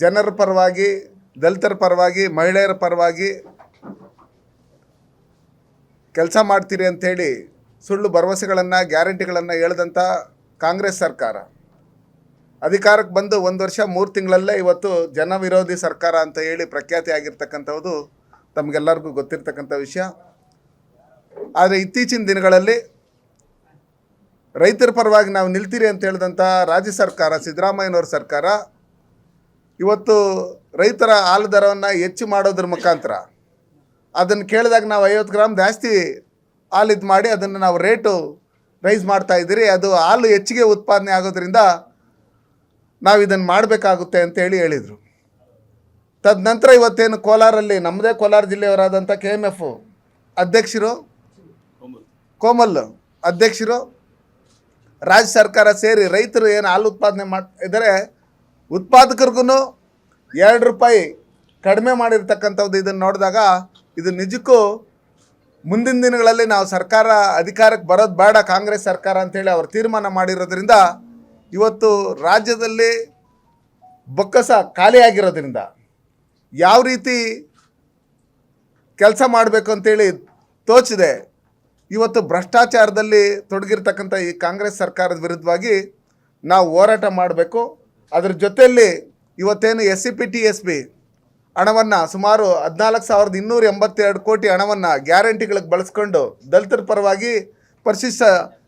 ಜನರ ಪರವಾಗಿ, ದಲಿತರ ಪರವಾಗಿ, ಮಹಿಳೆಯರ ಪರವಾಗಿ ಕೆಲಸ ಮಾಡ್ತೀರಿ ಅಂಥೇಳಿ ಸುಳ್ಳು ಭರವಸೆಗಳನ್ನು, ಗ್ಯಾರಂಟಿಗಳನ್ನು ಹೇಳಿದಂಥ ಕಾಂಗ್ರೆಸ್ ಸರ್ಕಾರ. ಅಧಿಕಾರಕ್ಕೆ ಬಂದು ಒಂದು ವರ್ಷ, ಮೂರು ತಿಂಗಳಲ್ಲೇ ಇವತ್ತು ಜನ ವಿರೋಧಿ ಸರ್ಕಾರ ಅಂತ ಹೇಳಿ ಪ್ರಖ್ಯಾತಿ ಆಗಿರ್ತಕ್ಕಂಥದ್ದು ತಮಗೆಲ್ಲರಿಗೂ ಗೊತ್ತಿರ್ತಕ್ಕಂಥ ವಿಷಯ. ಆದರೆ ಇತ್ತೀಚಿನ ದಿನಗಳಲ್ಲಿ ರೈತರ ಪರವಾಗಿ ನಾವು ನಿಲ್ತೀರಿ ಅಂತ ಹೇಳಿದಂಥ ರಾಜ್ಯ ಸರ್ಕಾರ, ಸಿದ್ದರಾಮಯ್ಯನವ್ರ ಸರ್ಕಾರ ಇವತ್ತು ರೈತರ ಹಾಲು ದರವನ್ನು ಹೆಚ್ಚು ಮಾಡೋದ್ರ ಮುಖಾಂತರ ಅದನ್ನು ಕೇಳಿದಾಗ ನಾವು ಐವತ್ತು ಗ್ರಾಮ್ ಜಾಸ್ತಿ ಹಾಲು ಇದು ಮಾಡಿ ಅದನ್ನು ನಾವು ರೇಟು ರೈಸ್ ಮಾಡ್ತಾ ಇದ್ದೀರಿ. ಅದು ಹಾಲು ಹೆಚ್ಚಿಗೆ ಉತ್ಪಾದನೆ ಆಗೋದ್ರಿಂದ ನಾವು ಇದನ್ನು ಮಾಡಬೇಕಾಗುತ್ತೆ ಅಂತೇಳಿ ಹೇಳಿದರು. ತದನಂತರ ಇವತ್ತೇನು ಕೋಲಾರಲ್ಲಿ ನಮ್ಮದೇ ಕೋಲಾರ ಜಿಲ್ಲೆಯವರಾದಂಥ ಕೆ ಎಂ ಎಫ್ ಅಧ್ಯಕ್ಷರು, ಕೋಮಲ್ ಅಧ್ಯಕ್ಷರು, ರಾಜ್ಯ ಸರ್ಕಾರ ಸೇರಿ ರೈತರು ಏನು ಹಾಲು ಉತ್ಪಾದನೆ ಮಾಡ್ತಾ ಇದ್ದಾರೆ ಉತ್ಪಾದಕರಿಗೂ ಎರಡು ರೂಪಾಯಿ ಕಡಿಮೆ ಮಾಡಿರ್ತಕ್ಕಂಥದ್ದು ಇದನ್ನು ನೋಡಿದಾಗ ಇದು ನಿಜಕ್ಕೂ ಮುಂದಿನ ದಿನಗಳಲ್ಲಿ ನಾವು ಸರ್ಕಾರ ಅಧಿಕಾರಕ್ಕೆ ಬರೋದು ಬೇಡ, ಕಾಂಗ್ರೆಸ್ ಸರ್ಕಾರ ಅಂತೇಳಿ ಅವರು ತೀರ್ಮಾನ ಮಾಡಿರೋದ್ರಿಂದ ಇವತ್ತು ರಾಜ್ಯದಲ್ಲಿ ಬೊಕ್ಕಸ ಖಾಲಿಯಾಗಿರೋದ್ರಿಂದ ಯಾವ ರೀತಿ ಕೆಲಸ ಮಾಡಬೇಕು ಅಂತೇಳಿ ತೋಚಿದೆ. ಇವತ್ತು ಭ್ರಷ್ಟಾಚಾರದಲ್ಲಿ ತೊಡಗಿರ್ತಕ್ಕಂಥ ಈ ಕಾಂಗ್ರೆಸ್ ಸರ್ಕಾರದ ವಿರುದ್ಧವಾಗಿ ನಾವು ಹೋರಾಟ ಮಾಡಬೇಕು. ಅದ್ರ ಜೊತೆಯಲ್ಲಿ ಇವತ್ತೇನು S C P T S B ಹಣವನ್ನು ಸುಮಾರು ಹದಿನಾಲ್ಕು ಸಾವಿರದ ಇನ್ನೂರ ಎಂಬತ್ತೆರಡು ಕೋಟಿ ಹಣವನ್ನು ಗ್ಯಾರಂಟಿಗಳಿಗೆ ಬಳಸ್ಕೊಂಡು ದಲಿತರ ಪರವಾಗಿ ಪರಿಶಿಷ್ಟ,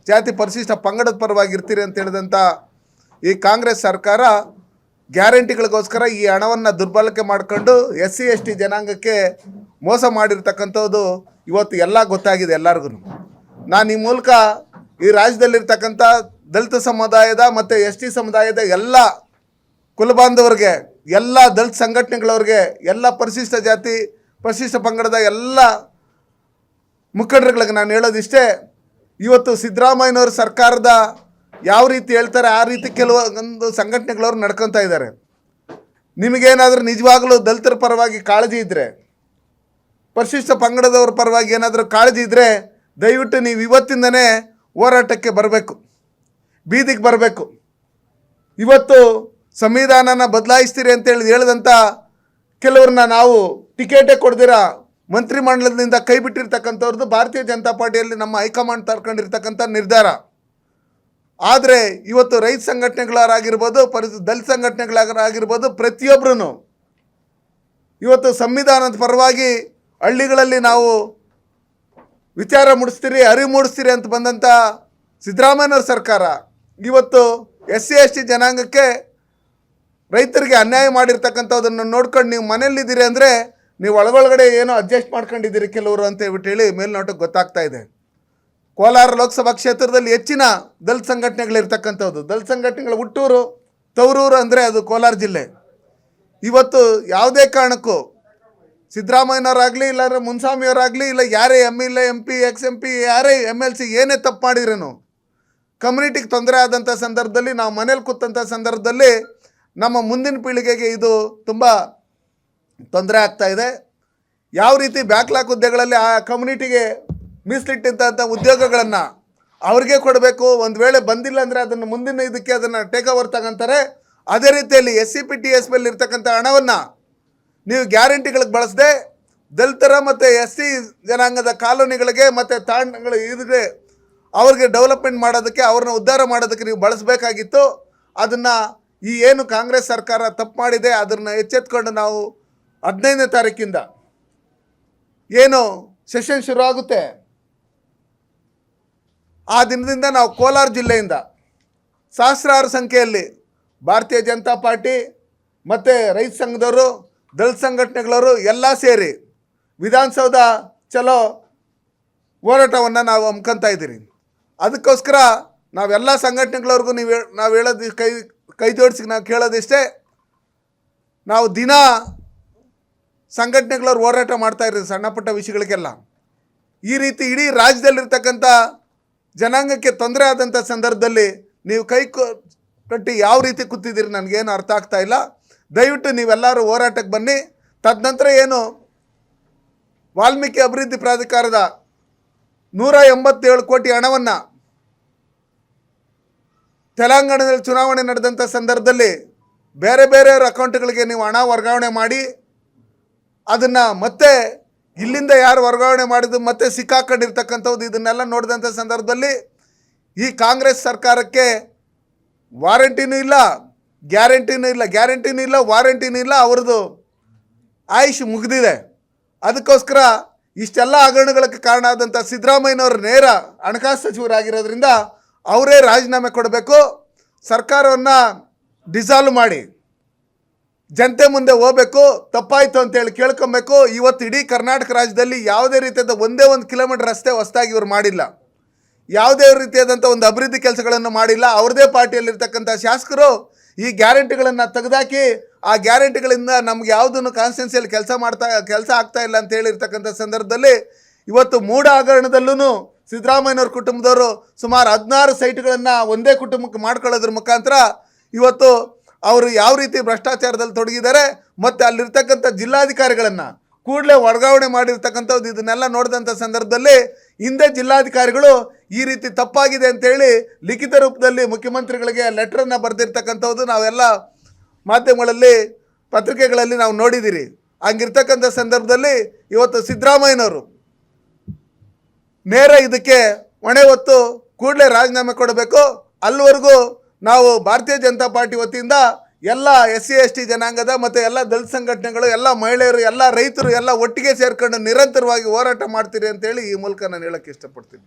ಜಾತಿ ಪರಿಶಿಷ್ಟ ಪಂಗಡದ ಪರವಾಗಿ ಇರ್ತೀರಿ ಅಂತ ಹೇಳಿದಂಥ ಈ ಕಾಂಗ್ರೆಸ್ ಸರ್ಕಾರ ಗ್ಯಾರಂಟಿಗಳಿಗೋಸ್ಕರ ಈ ಹಣವನ್ನು ದುರ್ಬಳಕೆ ಮಾಡಿಕೊಂಡು ಎಸ್ ಸಿ, ಎಸ್ ಟಿ ಜನಾಂಗಕ್ಕೆ ಮೋಸ ಮಾಡಿರ್ತಕ್ಕಂಥದ್ದು ಇವತ್ತು ಎಲ್ಲ ಗೊತ್ತಾಗಿದೆ ಎಲ್ಲರಿಗೂ ನಾನು ಈ ಮೂಲಕ ಈ ರಾಜ್ಯದಲ್ಲಿರ್ತಕ್ಕಂಥ ದಲಿತ ಸಮುದಾಯದ ಮತ್ತು ಎಸ್ ಟಿ ಸಮುದಾಯದ ಎಲ್ಲ ಕುಲಬಾಂಧವರಿಗೆ ಎಲ್ಲ ದಲಿತ ಸಂಘಟನೆಗಳವ್ರಿಗೆ ಎಲ್ಲ ಪರಿಶಿಷ್ಟ ಜಾತಿ, ಪರಿಶಿಷ್ಟ ಪಂಗಡದ ಎಲ್ಲ ಮುಖಂಡರುಗಳಿಗೆ ನಾನು ಹೇಳೋದಿಷ್ಟೇ, ಇವತ್ತು ಸಿದ್ದರಾಮಯ್ಯನವ್ರ ಸರ್ಕಾರದ ಯಾವ ರೀತಿ ಹೇಳ್ತಾರೆ, ಆ ರೀತಿ ಕೆಲವೊಂದು ಸಂಘಟನೆಗಳವ್ರು ನಡ್ಕೊತಾ ಇದ್ದಾರೆ. ನಿಮಗೇನಾದರೂ ನಿಜವಾಗಲೂ ದಲಿತರ ಪರವಾಗಿ ಕಾಳಜಿ ಇದ್ದರೆ ಪರಿಶಿಷ್ಟ ಪಂಗಡದವ್ರ ಪರವಾಗಿ ಏನಾದರೂ ಕಾಳಜಿ ಇದ್ದರೆ ದಯವಿಟ್ಟು ನೀವು ಇವತ್ತಿಂದನೇ ಹೋರಾಟಕ್ಕೆ ಬರಬೇಕು, ಬೀದಿಗೆ ಬರಬೇಕು. ಇವತ್ತು ಸಂವಿಧಾನನ ಬದಲಾಯಿಸ್ತೀರಿ ಅಂತೇಳಿ ಹೇಳಿದಂಥ ಕೆಲವ್ರನ್ನ ನಾವು ಟಿಕೆಟೇ ಕೊಡ್ದಿರ? ಮಂತ್ರಿಮಂಡಲದಿಂದ ಕೈ ಬಿಟ್ಟಿರ್ತಕ್ಕಂಥವ್ರದ್ದು ಭಾರತೀಯ ಜನತಾ ಪಾರ್ಟಿಯಲ್ಲಿ ನಮ್ಮ ಹೈಕಮಾಂಡ್ ತರ್ಕೊಂಡಿರ್ತಕ್ಕಂಥ ನಿರ್ಧಾರ. ಆದರೆ ಇವತ್ತು ರೈತ ಸಂಘಟನೆಗಳಾಗಿರ್ಬೋದು ಪರಿ, ದಲಿತ ಸಂಘಟನೆಗಳಾಗಿರ್ಬೋದು ಪ್ರತಿಯೊಬ್ಬರೂ ಇವತ್ತು ಸಂವಿಧಾನದ ಪರವಾಗಿ ಹಳ್ಳಿಗಳಲ್ಲಿ ನಾವು ವಿಚಾರ ಮೂಡಿಸ್ತೀರಿ, ಅರಿವು ಮೂಡಿಸ್ತೀರಿ ಅಂತ ಬಂದಂಥ ಸಿದ್ದರಾಮಯ್ಯನವ್ರ ಸರ್ಕಾರ. ಇವತ್ತು ಎಸ್ ಸಿ ಎಸ್ ಟಿ ಜನಾಂಗಕ್ಕೆ ರೈತರಿಗೆ ಅನ್ಯಾಯ ಮಾಡಿರ್ತಕ್ಕಂಥದ್ದನ್ನು ನೋಡ್ಕೊಂಡು ನೀವು ಮನೇಲಿದ್ದೀರಿ ಅಂದರೆ ನೀವು ಒಳಗೊಳಗಡೆ ಏನೋ ಅಡ್ಜಸ್ಟ್ ಮಾಡ್ಕೊಂಡಿದ್ದೀರಿ ಕೆಲವರು ಅಂತ ಹೇಳಿ ಮೇಲ್ನೋಟಕ್ಕೆ ಗೊತ್ತಾಗ್ತಾ ಇದೆ. ಕೋಲಾರ ಲೋಕಸಭಾ ಕ್ಷೇತ್ರದಲ್ಲಿ ಹೆಚ್ಚಿನ ದಲ್ ಸಂಘಟನೆಗಳಿರ್ತಕ್ಕಂಥದ್ದು ದಲ್ ಸಂಘಟನೆಗಳ ಹುಟ್ಟೂರು ತವರೂರು ಅಂದರೆ ಅದು ಕೋಲಾರ ಜಿಲ್ಲೆ. ಇವತ್ತು ಯಾವುದೇ ಕಾರಣಕ್ಕೂ ಸಿದ್ದರಾಮಯ್ಯನವರಾಗಲಿ ಇಲ್ಲಾಂದ್ರೆ ಮುನ್ಸ್ವಾಮಿಯವರಾಗಲಿ ಇಲ್ಲ ಯಾರೇ M L A M P, ex M P, ಯಾರೇ ಎಂ ಎಲ್ ಸಿ ಏನೇ ತಪ್ಪು ಮಾಡಿದ್ರೇನು ಕಮ್ಯುನಿಟಿಗೆ ತೊಂದರೆ ಆದಂಥ ಸಂದರ್ಭದಲ್ಲಿ ನಾವು ಮನೇಲಿ ಕೂತಂಥ ಸಂದರ್ಭದಲ್ಲಿ ನಮ್ಮ ಮುಂದಿನ ಪೀಳಿಗೆಗೆ ಇದು ತುಂಬ ತೊಂದರೆ ಆಗ್ತಾ ಇದೆ. ಯಾವ ರೀತಿ ಬ್ಯಾಕ್ಲಾಕ್ ಹುದ್ದೆಗಳಲ್ಲಿ ಆ ಕಮ್ಯುನಿಟಿಗೆ ಮೀಸಲಿಟ್ಟಿದ್ದಂಥ ಉದ್ಯೋಗಗಳನ್ನು ಅವ್ರಿಗೆ ಕೊಡಬೇಕು, ಒಂದು ವೇಳೆ ಬಂದಿಲ್ಲ ಅಂದರೆ ಅದನ್ನು ಮುಂದಿನ ಇದಕ್ಕೆ ಅದನ್ನು ಟೇಕ್ ಓವರ್ ತಗೊಂತಾರೆ. ಅದೇ ರೀತಿಯಲ್ಲಿ S C P T S ಮೇಲೆ ಇರ್ತಕ್ಕಂಥ ಹಣವನ್ನು ನೀವು ಗ್ಯಾರಂಟಿಗಳಿಗೆ ಬಳಸದೆ, ದಲಿತರ ಮತ್ತು ಎಸ್ ಸಿ ಜನಾಂಗದ ಕಾಲೋನಿಗಳಿಗೆ ಮತ್ತು ತಾಣಗಳು ಇದ್ರೆ ಅವ್ರಿಗೆ ಡೆವಲಪ್ಮೆಂಟ್ ಮಾಡೋದಕ್ಕೆ ಅವ್ರನ್ನ ಉದ್ಧಾರ ಮಾಡೋದಕ್ಕೆ ನೀವು ಬಳಸಬೇಕಾಗಿತ್ತು. ಅದನ್ನು ಈ ಏನು ಕಾಂಗ್ರೆಸ್ ಸರ್ಕಾರ ತಪ್ಪು ಮಾಡಿದೆ, ಅದನ್ನು ಎಚ್ಚೆತ್ಕೊಂಡು ನಾವು ಹದಿನೈದನೇ ತಾರೀಕಿಂದ ಏನು ಸೆಷನ್ ಶುರು ಆಗುತ್ತೆ. ಆ ದಿನದಿಂದ ನಾವು ಕೋಲಾರ ಜಿಲ್ಲೆಯಿಂದ ಸಹಸ್ರಾರು ಸಂಖ್ಯೆಯಲ್ಲಿ ಭಾರತೀಯ ಜನತಾ ಪಾರ್ಟಿ ಮತ್ತು ರೈತ ಸಂಘದವರು, ದಲಿತ ಸಂಘಟನೆಗಳವರು ಎಲ್ಲ ಸೇರಿ ವಿಧಾನಸೌಧ ಚಲೋ ಹೋರಾಟವನ್ನು ನಾವು ಹಮ್ಕೊತಾ ಇದ್ದೀರಿ. ಅದಕ್ಕೋಸ್ಕರ ನಾವೆಲ್ಲ ಸಂಘಟನೆಗಳವ್ರಿಗೂ ನೀವು ನಾವು ಹೇಳೋದು ಕೈ ಕೈ ಜೋಡಿಸಿ ನಾವು ಕೇಳೋದಿಷ್ಟೇ, ನಾವು ದಿನ ಸಂಘಟನೆಗಳವ್ರು ಹೋರಾಟ ಮಾಡ್ತಾ ಇರೋದು ಸಣ್ಣ ಪುಟ್ಟ ವಿಷಯಗಳಿಗೆಲ್ಲ. ಈ ರೀತಿ ಇಡೀ ರಾಜ್ಯದಲ್ಲಿರ್ತಕ್ಕಂಥ ಜನಾಂಗಕ್ಕೆ ತೊಂದರೆ ಆದಂಥ ಸಂದರ್ಭದಲ್ಲಿ ನೀವು ಕೈ ಕಟ್ಟಿ ಯಾವ ರೀತಿ ಕೂತಿದ್ದೀರಿ ನನಗೇನು ಅರ್ಥ ಆಗ್ತಾ ಇಲ್ಲ. ದಯವಿಟ್ಟು ನೀವೆಲ್ಲರೂ ಹೋರಾಟಕ್ಕೆ ಬನ್ನಿ. ತದನಂತರ ಏನು, ವಾಲ್ಮೀಕಿ ಅಭಿವೃದ್ಧಿ ಪ್ರಾಧಿಕಾರದ ನೂರ ಎಂಬತ್ತೇಳು ಕೋಟಿ ಹಣವನ್ನು ತೆಲಂಗಾಣದಲ್ಲಿ ಚುನಾವಣೆ ನಡೆದಂಥ ಸಂದರ್ಭದಲ್ಲಿ ಬೇರೆ ಬೇರೆಯವ್ರ ಅಕೌಂಟ್ಗಳಿಗೆ ನೀವು ಹಣ ವರ್ಗಾವಣೆ ಮಾಡಿ ಅದನ್ನು ಮತ್ತೆ ಇಲ್ಲಿಂದ ಯಾರು ವರ್ಗಾವಣೆ ಮಾಡಿದ್ದು ಮತ್ತೆ ಸಿಕ್ಕಾಕೊಂಡಿರ್ತಕ್ಕಂಥದ್ದು ಇದನ್ನೆಲ್ಲ ನೋಡಿದಂಥ ಸಂದರ್ಭದಲ್ಲಿ ಈ ಕಾಂಗ್ರೆಸ್ ಸರ್ಕಾರಕ್ಕೆ ವಾರಂಟಿನೂ ಇಲ್ಲ, ಗ್ಯಾರಂಟಿನೂ ಇಲ್ಲ ಗ್ಯಾರಂಟಿನೂ ಇಲ್ಲ, ವಾರಂಟಿನೂ ಇಲ್ಲ, ಅವ್ರದ್ದು ಆಯುಷ್ ಮುಗಿದಿದೆ. ಅದಕ್ಕೋಸ್ಕರ ಇಷ್ಟೆಲ್ಲ ಹಗರಣಗಳಿಗೆ ಕಾರಣ ಆದಂಥ ಸಿದ್ದರಾಮಯ್ಯನವರು ನೇರ ಹಣಕಾಸು ಸಚಿವರಾಗಿರೋದ್ರಿಂದ ಅವರೇ ರಾಜೀನಾಮೆ ಕೊಡಬೇಕು. ಸರ್ಕಾರವನ್ನು ಡಿಸಾಲ್ವ್ ಮಾಡಿ. ಜನತೆ ಮುಂದೆ ಹೋಗ್ಬೇಕು. ತಪ್ಪಾಯಿತು ಅಂತೇಳಿ ಕೇಳ್ಕೊಬೇಕು. ಇವತ್ತು ಇಡೀ ಕರ್ನಾಟಕ ರಾಜ್ಯದಲ್ಲಿ ಯಾವುದೇ ರೀತಿಯಾದ ಒಂದೇ ಒಂದು ಕಿಲೋಮೀಟರ್ ರಸ್ತೆ ಹೊಸದಾಗಿ ಇವರು ಮಾಡಿಲ್ಲ. ಯಾವುದೇ ರೀತಿಯಾದಂಥ ಒಂದು ಅಭಿವೃದ್ಧಿ ಕೆಲಸಗಳನ್ನು ಮಾಡಿಲ್ಲ. ಅವ್ರದೇ ಪಾರ್ಟಿಯಲ್ಲಿರ್ತಕ್ಕಂಥ ಶಾಸಕರು ಈ ಗ್ಯಾರಂಟಿಗಳನ್ನು ತೆಗೆದಾಕಿ, ಆ ಗ್ಯಾರಂಟಿಗಳಿಂದ ನಮ್ಗೆ ಯಾವುದನ್ನು ಕಾನ್ಸ್ಟಿಟ್ಯೂನ್ಸಿಯಲ್ಲಿ ಕೆಲಸ ಮಾಡ್ತಾ, ಕೆಲಸ ಆಗ್ತಾ ಇಲ್ಲ ಅಂತ ಹೇಳಿರ್ತಕ್ಕಂಥ ಸಂದರ್ಭದಲ್ಲಿ ಇವತ್ತು ಮೂಡ ಹಗರಣದಲ್ಲೂ ಸಿದ್ದರಾಮಯ್ಯನವ್ರ ಕುಟುಂಬದವರು ಸುಮಾರು ಹದಿನಾರು ಸೈಟ್ಗಳನ್ನು ಒಂದೇ ಕುಟುಂಬಕ್ಕೆ ಮಾಡ್ಕೊಳ್ಳೋದ್ರ ಮುಖಾಂತರ ಇವತ್ತು ಅವರು ಯಾವ ರೀತಿ ಭ್ರಷ್ಟಾಚಾರದಲ್ಲಿ ತೊಡಗಿದ್ದಾರೆ ಮತ್ತು ಅಲ್ಲಿರ್ತಕ್ಕಂಥ ಜಿಲ್ಲಾಧಿಕಾರಿಗಳನ್ನು ಕೂಡಲೇ ವರ್ಗಾವಣೆ ಮಾಡಿರ್ತಕ್ಕಂಥದ್ದು ಇದನ್ನೆಲ್ಲ ನೋಡಿದಂಥ ಸಂದರ್ಭದಲ್ಲಿ ಹಿಂದೆ ಜಿಲ್ಲಾಧಿಕಾರಿಗಳು ಈ ರೀತಿ ತಪ್ಪಾಗಿದೆ ಅಂತೇಳಿ ಲಿಖಿತ ರೂಪದಲ್ಲಿ ಮುಖ್ಯಮಂತ್ರಿಗಳಿಗೆ ಲೆಟ್ರನ್ನು ಬರೆದಿರ್ತಕ್ಕಂಥದ್ದು ನಾವೆಲ್ಲ ಮಾಧ್ಯಮಗಳಲ್ಲಿ, ಪತ್ರಿಕೆಗಳಲ್ಲಿ ನಾವು ನೋಡಿದ್ದೀರಿ. ಹಂಗಿರ್ತಕ್ಕಂಥ ಸಂದರ್ಭದಲ್ಲಿ ಇವತ್ತು ಸಿದ್ದರಾಮಯ್ಯನವರು ನೇರ ಇದಕ್ಕೆ ಹೊಣೆ ಹೊತ್ತು ಕೂಡಲೇ ರಾಜೀನಾಮೆ ಕೊಡಬೇಕು. ಅಲ್ಲಿವರೆಗೂ ನಾವು ಭಾರತೀಯ ಜನತಾ ಪಾರ್ಟಿ ವತಿಯಿಂದ ಎಲ್ಲ ಎಸ್ ಸಿ ಎಸ್ ಟಿ ಜನಾಂಗದ ಮತ್ತು ಎಲ್ಲ ದಲಿತ ಸಂಘಟನೆಗಳು, ಎಲ್ಲ ಮಹಿಳೆಯರು, ಎಲ್ಲ ರೈತರು ಎಲ್ಲ ಒಟ್ಟಿಗೆ ಸೇರ್ಕೊಂಡು ನಿರಂತರವಾಗಿ ಹೋರಾಟ ಮಾಡ್ತೀರಿ ಅಂತೇಳಿ ಈ ಮೂಲಕ ನಾನು ಹೇಳಕ್ಕೆ ಇಷ್ಟಪಡ್ತೀನಿ.